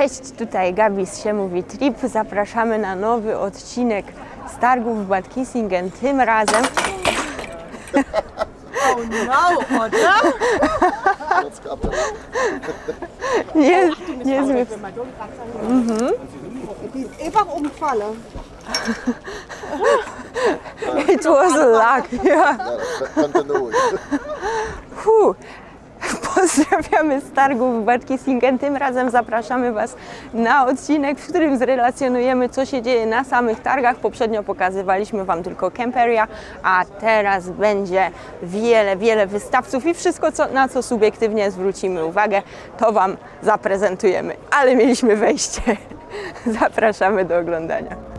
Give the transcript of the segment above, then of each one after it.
Cześć, tutaj Gabi z Się Mówi Trip. Zapraszamy na nowy odcinek z targów w Bad Kissingen. Tym razem No, oder? nie, niezły ist einfach umgefallen. It was a luck. Ja. Kontynuuj. Fu. Pozdrawiamy z targów w Bad Kissingen. Tym razem zapraszamy Was na odcinek, w którym zrelacjonujemy, co się dzieje na samych targach. Poprzednio pokazywaliśmy Wam tylko Camperia, a teraz będzie wiele, wiele wystawców i wszystko, co, na co subiektywnie zwrócimy uwagę, to Wam zaprezentujemy. Ale mieliśmy wejście. Zapraszamy do oglądania.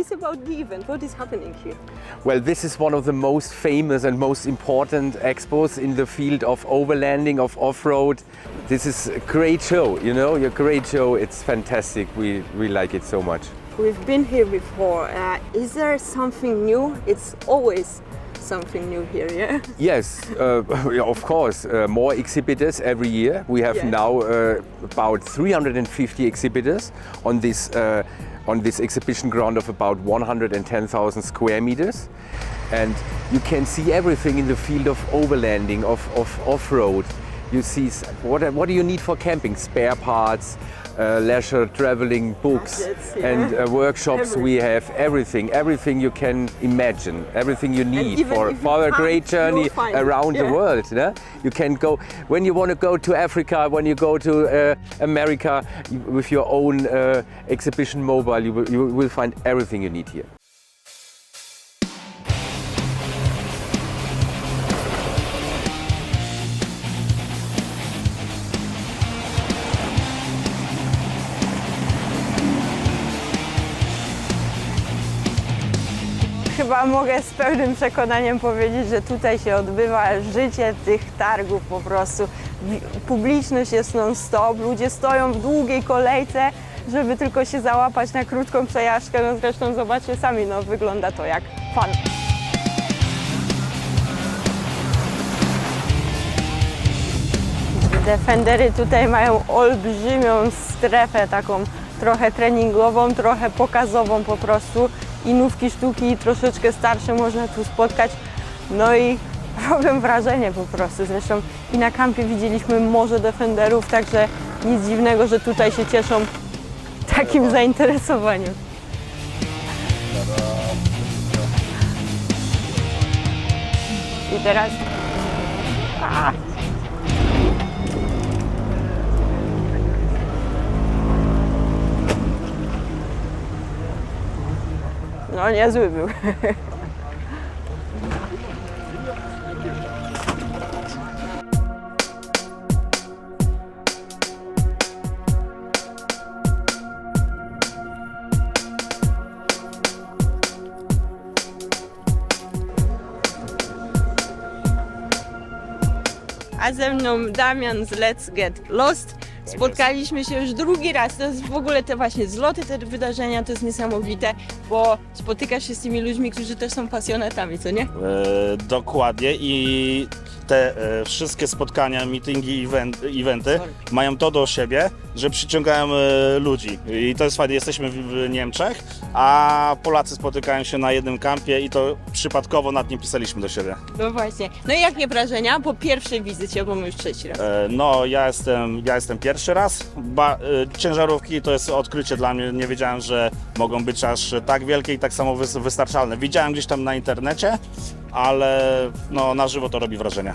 Please about the event. What is happening here? Well, this is one of the most famous and most important expos in the field of overlanding, of off-road. This is a great show, you know, a great show. It's fantastic. We, we like it so much. We've been here before. Uh, is there something new? It's always something new here, yeah? Yes, uh, of course, uh, more exhibitors every year. We have Yeah. now uh, about 350 exhibitors on this, uh, on this exhibition ground of about 110,000 square meters. And you can see everything in the field of overlanding, of, of off-road. You see what, what do you need for camping? Spare parts, uh, leisure traveling books, yeah. and uh, workshops. We have everything, everything you can imagine, everything you need for, for a great journey you'll find it, around the yeah. world. yeah? You can go when you want to go to Africa, when you go to uh, America with your own uh, exhibition mobile, you will, you will find everything you need here. Chyba mogę z pełnym przekonaniem powiedzieć, że tutaj się odbywa życie tych targów po prostu. Publiczność jest non-stop, ludzie stoją w długiej kolejce, żeby tylko się załapać na krótką przejażdżkę. No zresztą zobaczcie sami, no wygląda to jak fan. Defendery tutaj mają olbrzymią strefę, taką trochę treningową, trochę pokazową po prostu. I nówki sztuki troszeczkę starsze można tu spotkać. No i robią wrażenie po prostu. Zresztą i na kampie widzieliśmy morze defenderów, także nic dziwnego, że tutaj się cieszą takim zainteresowaniem. I teraz No niezły był. A ze mną Damian z Let's Get Lost. Spotkaliśmy się już drugi raz. To jest w ogóle te właśnie zloty, te wydarzenia, to jest niesamowite, bo spotykasz się z tymi ludźmi, którzy też są pasjonatami, co nie? E, dokładnie i te e, wszystkie spotkania, meetingi, event, eventy mają to do siebie, że przyciągają e, ludzi i to jest fajne. Jesteśmy w, Niemczech, a Polacy spotykają się na jednym kampie i to przypadkowo nad nie pisaliśmy do siebie. No właśnie. No i jakie wrażenia po pierwszej wizycie, bo my już trzeci raz. E, no ja jestem, ja jestem pierwszy raz. Ba, e, ciężarówki to jest odkrycie dla mnie. Nie wiedziałem, że mogą być aż tak wielkie i tak samo wys, wystarczalne. Widziałem gdzieś tam na internecie, ale no, na żywo to robi wrażenie.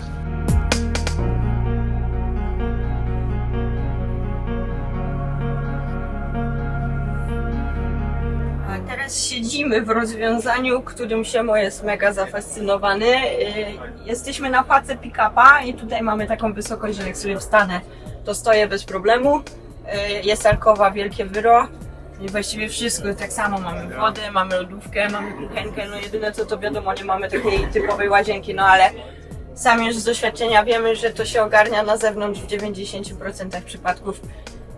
Teraz siedzimy w rozwiązaniu, którym Siemo jest mega zafascynowany. Y, Jesteśmy na pace pick-upa i tutaj mamy taką wysokość, że jak sobie wstanę, to stoję bez problemu. Y, Jest alkowa, wielkie wyro. I właściwie wszystko tak samo. Mamy wodę, mamy lodówkę, mamy kuchenkę. No jedyne co to wiadomo, nie mamy takiej typowej łazienki, no ale sami już z doświadczenia wiemy, że to się ogarnia na zewnątrz w 90% przypadków.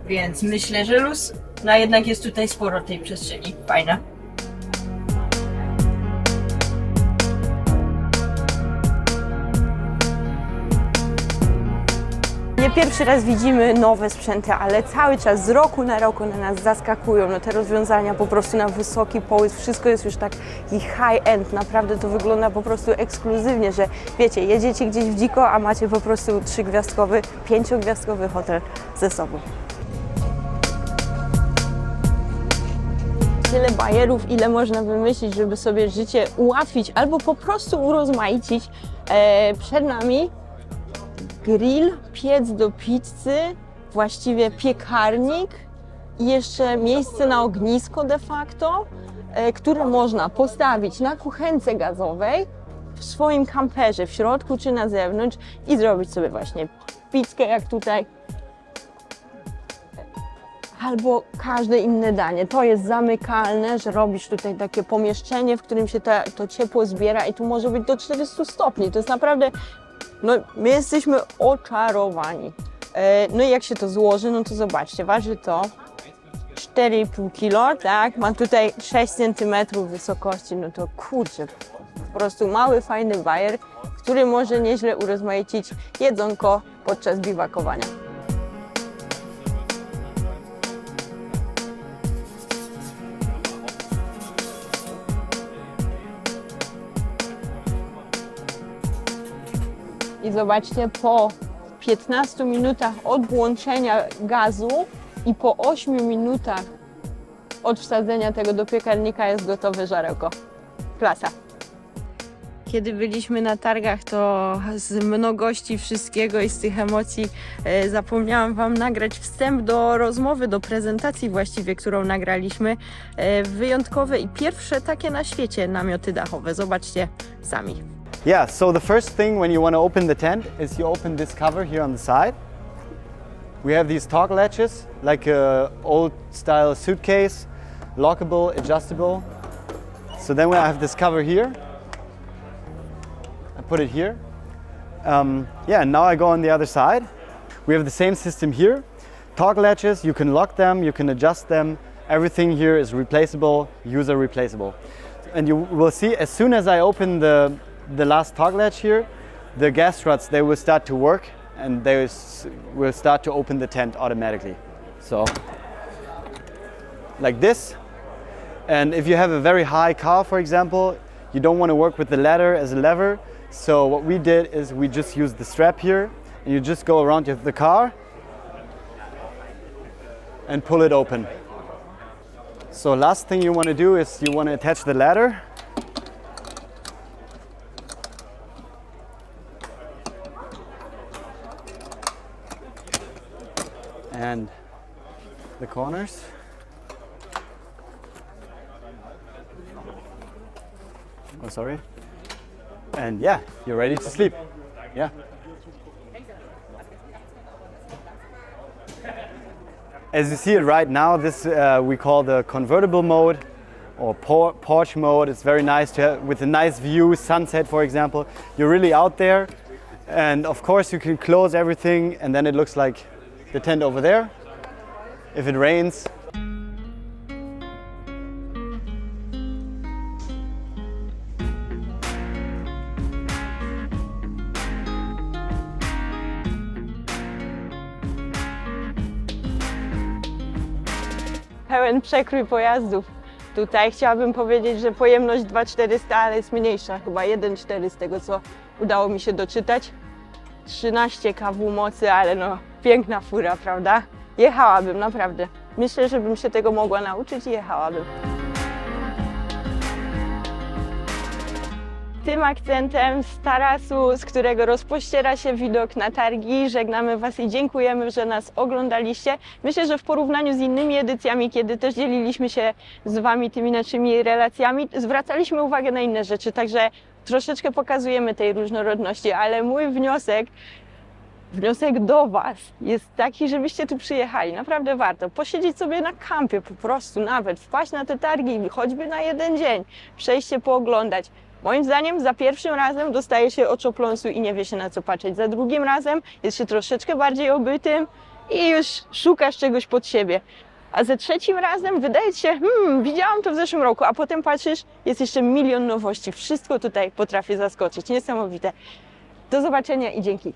Więc myślę, że luz. No jednak jest tutaj sporo tej przestrzeni. Fajna. Pierwszy raz widzimy nowe sprzęty, ale cały czas z roku na rok one nas zaskakują. No te rozwiązania po prostu na wysoki połysk, wszystko jest już taki high-end. Naprawdę to wygląda po prostu ekskluzywnie, że wiecie, jedziecie gdzieś w dziko, a macie po prostu trzygwiazdkowy, pięciogwiazdkowy hotel ze sobą. tyle bajerów, ile można wymyślić, żeby sobie życie ułatwić albo po prostu urozmaicić. E, przed nami grill, piec do pizzy, właściwie piekarnik i jeszcze miejsce na ognisko de facto, e, które można postawić na kuchence gazowej w swoim kamperze, w środku czy na zewnątrz i zrobić sobie właśnie pizzkę jak tutaj, albo każde inne danie. To jest zamykalne, że robisz tutaj takie pomieszczenie, w którym się te, to ciepło zbiera i tu może być do 400 stopni. To jest naprawdę, no my jesteśmy oczarowani. E, no i jak się to złoży, no to zobaczcie, waży to 4,5 kg, tak? Ma tutaj 6 cm wysokości, no to kurczę, po prostu mały, fajny bajer, który może nieźle urozmaicić jedzonko podczas biwakowania. Zobaczcie, po 15 minutach od włączenia gazu i po 8 minutach od wsadzenia tego do piekarnika jest gotowe żarełko. Klasa. Kiedy byliśmy na targach, to z mnogości wszystkiego i z tych emocji e, zapomniałam Wam nagrać wstęp do rozmowy, do prezentacji właściwie, którą nagraliśmy. E, wyjątkowe i pierwsze takie na świecie namioty dachowe. Zobaczcie sami. Yeah, so the first thing when you want to open the tent is you open this cover here on the side. We have these toggle latches, like a old style suitcase, lockable, adjustable. So then we have this cover here. I put it here. Um, yeah, and now I go on the other side. We have the same system here. Toggle latches, you can lock them, you can adjust them. Everything here is replaceable, user replaceable. And you will see as soon as I open the, the last toggle latch here, the gas struts, they will start to work and they will start to open the tent automatically. So, like this. And if you have a very high car, for example, you don't want to work with the ladder as a lever. So what we did is we just used the strap here and you just go around the car and pull it open. So last thing you want to do is you want to attach the ladder. And the corners. Oh, sorry. And yeah, you're ready to sleep. Yeah. As you see it right now, this uh, we call the convertible mode or por- porch mode. It's very nice to have with a nice view, sunset for example. You're really out there, and of course you can close everything, and then it looks like the tent over there. If it rains, pełen przekrój pojazdów. Tutaj chciałabym powiedzieć, że pojemność 2400, ale jest mniejsza, chyba 1,4 z tego co udało mi się doczytać. 13 kW mocy, ale no piękna fura, prawda? Jechałabym, naprawdę. Myślę, że bym się tego mogła nauczyć i jechałabym. Tym akcentem z tarasu, z którego rozpościera się widok na targi, żegnamy Was i dziękujemy, że nas oglądaliście. Myślę, że w porównaniu z innymi edycjami, kiedy też dzieliliśmy się z Wami tymi naszymi relacjami, zwracaliśmy uwagę na inne rzeczy, także troszeczkę pokazujemy tej różnorodności, ale mój wniosek Wniosek do Was jest taki, żebyście tu przyjechali. Naprawdę warto. Posiedzieć sobie na kampie po prostu, nawet wpaść na te targi, choćby na jeden dzień, przejść się pooglądać. Moim zdaniem za pierwszym razem dostaje się oczopląsu i nie wie się na co patrzeć. Za drugim razem jest się troszeczkę bardziej obytym i już szukasz czegoś pod siebie. A za trzecim razem wydaje ci się, hmm, widziałam to w zeszłym roku, a potem patrzysz, jest jeszcze milion nowości. Wszystko tutaj potrafię zaskoczyć. Niesamowite. Do zobaczenia i dzięki.